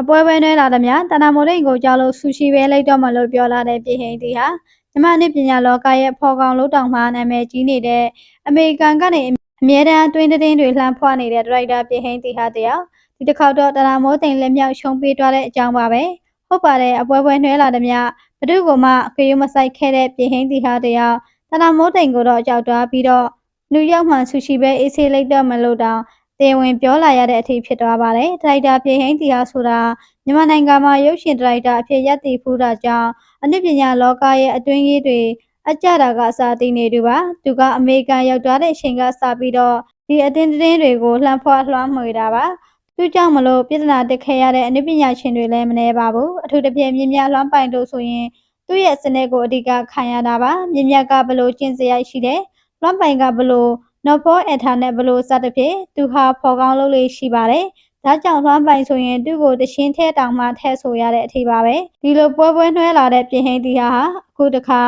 အပွဲပွဲနှဲလာသည်များတနာမိုရိန်ကိုကြောက်လို့ဆူရှိပဲလိုက်တော့မှလို့ပြောလာတဲ့ပြည်ဟိန်တီဟာမြမနစ်ပညာလောကရဲ့ဖော်ကောင်လို့တောင်မှနာမည်ကြီးနေတဲ့အမေရိကန်ကနေအမြဲတမ်းအတွင်းတင်းတွေလှမ်းဖွာနေတဲ့ဒရိုက်တာပြည်ဟိန်တီဟာတယောက်ဒီတစ်ခေါက်တော့တနာမိုးတိန်လက်မြောက်ရှုံးပေးသွားတဲ့အကြောင်းပါပဲဟုတ်ပါတယ်အပွဲပွဲနှဲလာသည်များဘဒုကမှခရုမဆိုင်ခဲ့တဲ့ပြည်ဟိန်တီဟာတယောက်တနာမိုးတိန်ကိုတော့ကြောက်သွားပြီးတော့နယူးယောက်မှဆူရှိပဲအေးဆေးလိုက်တော့မလို့တောင် တင်ဝင်ပြောလာရတဲ့အထိဖြစ်သွားပါတယ်ဒရိုက်တာပြည်ဟိန်တီဟာဆိုတာမြန်မာနိုင်ငံမှာရုပ်ရှင်ဒရိုက်တာအဖြစ်ရပ်တည်ဖူးတာကြောင့်အနုပညာလောကရဲ့အတွင်းရေးတွေအကြတာကအစာတည်နေသူပါသူကအမေရိကန်ရောက်သွားတဲ့အချိန်ကစပြီးတော့ဒီအတင်းတင်းတွေကိုလှမ်းဖွာလွှမ်းမွေတာပါသူကြောင့်မလို့ပြည်ထနာတက်ခဲ့ရတဲ့အနုပညာရှင်တွေလည်းမနှဲပါဘူးအထူးသဖြင့်မြင်းမြလွှမ်းပိုင်တို့ဆိုရင်သူ့ရဲ့စနစ်ကိုအဓိကခံရတာပါမြင်းမြကဘလို့ကျင့်စရိုက်ရှိတယ်လွှမ်းပိုင်ကဘလို့ နော်ဖောအထာနဲ့ဘလို့စသဖြင့်သူဟာဖော်ကောင်းလုပ်လို့ရှိပါတယ်ဒါကြောင့်လွှမ်းပိုင်ဆိုရင်သူ့ကိုတရှင်းထဲတောင်မှထဲဆိုရတဲ့အထိပါပဲဒီလိုပွဲပွဲနှွှဲလာတဲ့ပြင်ဟိန်တီဟာအခုတခါ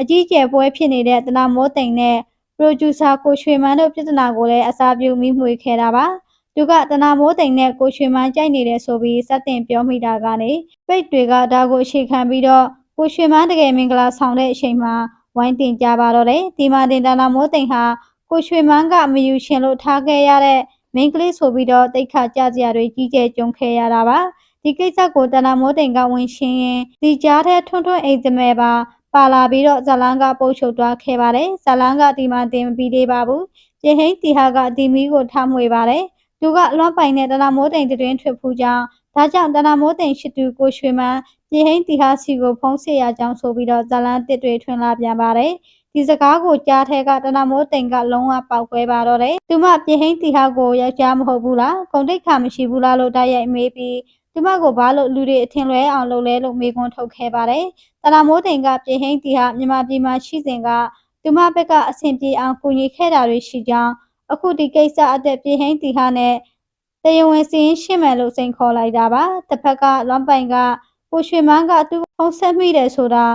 အကြီးကျယ်ပွဲဖြစ်နေတဲ့တနာမိုးတိန်နဲ့ producer ကိုရွှေမန်းတို့ပြဿနာကိုလည်းအစာပြုမိမှွေခဲ့တာပါသူကတနာမိုးတိန်နဲ့ကိုရွှေမန်းကြိုက်နေတယ်ဆိုပြီးစက်တင်ပြောမိတာကနေပိတ်တွေကဒါကိုအခြေခံပြီးတော့ကိုရွှေမန်းတကယ်မင်္ဂလာဆောင်တဲ့အချိန်မှာဝိုင်းတင်ကြပါတော့တယ်ဒီမှာတင်တနာမိုးတိန်ဟာ ကိုရွှေမန်းကမယူရှင်လို့ထားခဲ့ရတဲ့မိန်းကလေးဆိုပြီးတော့တိတ်ခါကြစရာတွေကြီးကျယ်ကြုံခဲ့ရတာပါဒီကိစ္စကိုတနာမိုးတိန်ကဝင်ရှင်းရင်ဒီကြားထဲထွန်းထွန်းအိမ်စမဲပါပါလာပြီးတော့ဇလန်းကပုတ်ချုပ်သွားခဲ့ပါတယ်ဇလန်းကဒီမှာတင်မပြီးသေးပါဘူးပြဟိန်းတီဟာကဒီမီကိုထားမွေပါတယ်သူကလွှမ်းပိုင်တဲ့တနာမိုးတိန်တွင်ထွက်ဖူးကြောင်းဒါကြောင့်တနာမိုးတိန်ရှိသူကိုရွှေမန်းပြဟိန်းတီဟာစီကိုဖုံးဆေရကြောင်းဆိုပြီးတော့ဇလန်းတစ်တွေထွင်လာပြန်ပါတယ် ဒီစကားကိုကြားထဲကတနမိုးတိန်ကလုံးဝပေါက်ကွဲပါတော့တယ်။သူမပြဟိန်းတီဟာကိုယောက်ျားမဟုတ်ဘူးလား။ဂုံတိတ်ခါမရှိဘူးလားလို့တိုက်ရိုက်မေးပြီးသူမကိုဘာလို့လူတွေအထင်လွဲအောင်လုပ်လဲလို့မေးခွန်းထုတ်ခဲ့ပါတယ်။တနမိုးတိန်ကပြဟိန်းတီဟာမြန်မာပြည်မှာရှိစဉ်ကသူမဘက်ကအဆင်ပြေအောင်ကူညီခဲ့တာတွေရှိကြောင်းအခုဒီကိစ္စအသက်ပြဟိန်းတီဟာနဲ့တရားဝင်စီရင်ရှင်းမယ်လို့စိန်ခေါ်လိုက်တာပါ။တစ်ဖက်ကလွန်ပိုင်ကကိုရွှေမန်းကသူ့ဖုံးဆက်မိတယ်ဆိုတာ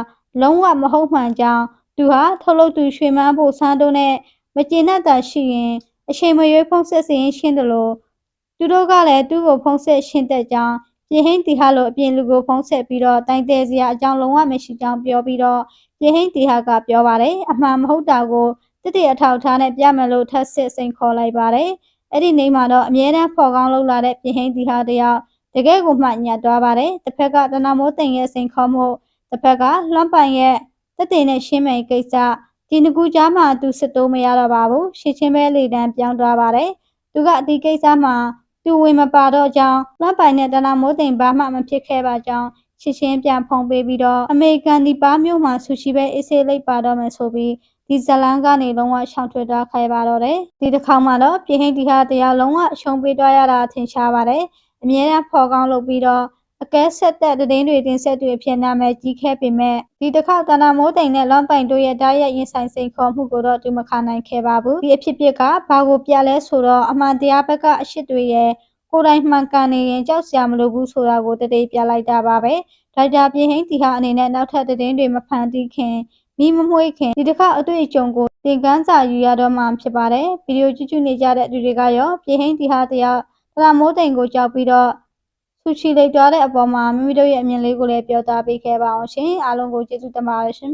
လုံးဝမဟုတ်မှန်ကြောင်း သူဟာထုတ်လုပ်သူရွှေမန်းဖို့ဆန်းတို့နဲ့မကျေနပ်တာရှိရင်အချိန်မရွေးဖုံးဆက်စီရင်ရှင်းတယ်လို့သူတို့ကလည်းသူ့ကိုဖုံးဆက်ရှင်းတဲ့ကြောင်းပြဟင်းတီဟာလိုအပြင်လူကိုဖုံးဆက်ပြီးတော့တိုင်တဲစရာအကြောင်းလုံးဝမရှိကြောင်းပြောပြီးတော့ပြဟင်းတီဟာကပြောပါတယ်အမှန်မဟုတ်တာကိုတတိအထောက်ထားနဲ့ပြမယ်လို့ထပ်ဆစ်စိန်ခေါ်လိုက်ပါတယ်အဲ့ဒီနေ့မှာတော့အမြဲတမ်းဖော်ကောင်းလုပ်လာတဲ့ပြဟင်းတီဟာတယောက်တကယ်ကိုမှညတ်သွားပါတယ်တစ်ဖက်ကတနမိုးတင်ရဲ့စိန်ခေါ်မှုတစ်ဖက်ကလွှမ်းပိုင်ရဲ့ တက်တင်နဲ့ရှင်းမယ်ကိစ္စဒီငကူကြားမှာသူစစ်တိုးမရတော့ပါဘူးရှင်းချင်းပဲလေတန်းပြောင်းသွားပါတယ်သူကဒီကိစ္စမှာသူဝင်မပါတော့ကြောင်းလွှမ်းပိုင်နဲ့တနာမိုးတင်ဘာမှမဖြစ်ခဲ့ပါကြောင်းရှင်းချင်းပြန်ဖုံးပေးပြီးတော့အမေရိကန်ဒီပါမျိုးမှာဆူရှိပဲအေးဆေးလိုက်ပါတော့မယ်ဆိုပြီးဒီဇလန်းကနေလုံးဝရှောင်ထွက်သွားခိုင်းပါတော့တယ်ဒီတစ်ခေါက်မှာတော့ပြဟင်းဒီဟာတရားလုံးဝရှုံးပေးသွားရတာထင်ရှားပါတယ်အမြဲတမ်းဖော်ကောင်းလုပ်ပြီးတော့အ ကဲဆက်သက်တည်င်းတွေတင်ဆက်တွေဖြစ်နာမယ်ကြီးခဲ့ပေမဲ့ဒီတစ်ခေါက်တနာမိုးတိန်နဲ့လွန်ပိုင်တို့ရဲ့တားရဲ့ရင်ဆိုင်စိန်ခေါ်မှုကိုတော့သူမခံနိုင်ခဲ့ပါဘူးဒီအဖြစ်ဖြစ်ကဘာကိုပြလဲဆိုတော့အမှန်တရားဘက်ကအရှိတွေရဲ့ကိုယ်တိုင်မှန်ကန်နေရင်ကြောက်စရာမလိုဘူးဆိုတာကိုတတိပြလိုက်တာပါပဲဒေါက်တာပြင်းဟင်းတီဟာအနေနဲ့နောက်ထပ်တည်င်းတွေမဖန်တီးခင်မိမမွှေးခင်ဒီတစ်ခါအတွေ့အကြုံကိုသင်ခန်းစာယူရတော့မှဖြစ်ပါတယ်ဗီဒီယိုကြည့်ကြည့်နေကြတဲ့သူတွေကရောပြင်းဟင်းတီဟာတရားတရာမိုးတိန်ကိုကြောက်ပြီးတော့ ဆူချီလိုက်သွားတဲ့အပေါ်မှာမိမိတို့ရဲ့အမြင်လေးကိုလည်းပြောသားပေးခဲ့ပါအောင်ရှင်အားလုံးကိုကျေးဇူးတင်ပါတယ်ရှင်